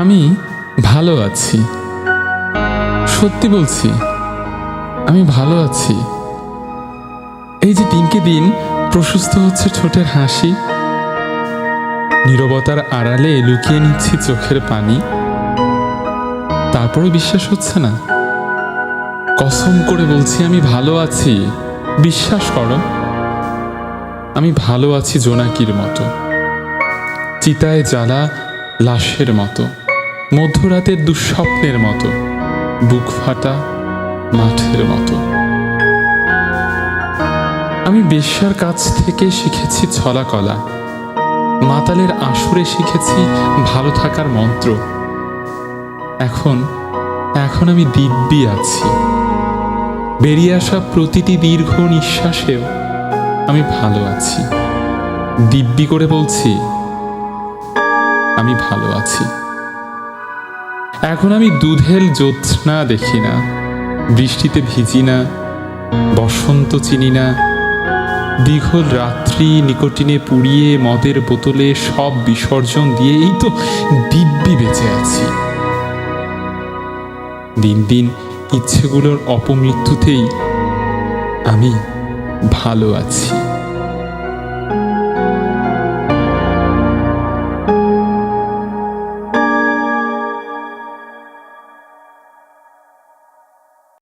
আমি ভালো আছি। সত্যি বলছি, আমি ভালো আছি। এই যে দিনকে দিন প্রশস্ত হচ্ছে ঠোঁটের হাসি, নীরবতার আড়ালে লুকিয়ে নিচ্ছি চোখের পানি। তারপরে বিশ্বাস হচ্ছে না। কসম করে বলছি, আমি ভালো আছি। বিশ্বাস করো, আমি ভালো আছি জোনাকির মতো, চিতায় জ্বালা লাশের মতো। মধ্যরাতের দুঃস্বপ্নের মতো, বুক ফাটা মাঠের মতো। আমি বেশ্যার কাছ থেকে শিখেছি ছলা কলা, মাতালের আসরে শিখেছি ভালো থাকার মন্ত্র। এখন এখন আমি দিব্যি আছি। বেরিয়ে আসা প্রতিটি দীর্ঘ নিঃশ্বাসেও আমি ভালো আছি। দিব্যি করে বলছি, আমি ভালো আছি। এখন আমি দুধেল জ্যোৎস্না দেখি না, বৃষ্টিতে ভিজি না, বসন্ত চিনি না, দীঘল রাত্রি নিকটিনে পুড়িয়ে মদের বোতলে সব বিসর্জন দিয়ে এই তো দিব্যি বেঁচে আছি। দিন দিন ইচ্ছেগুলোর অপমৃত্যুতেই আমি ভালো আছি।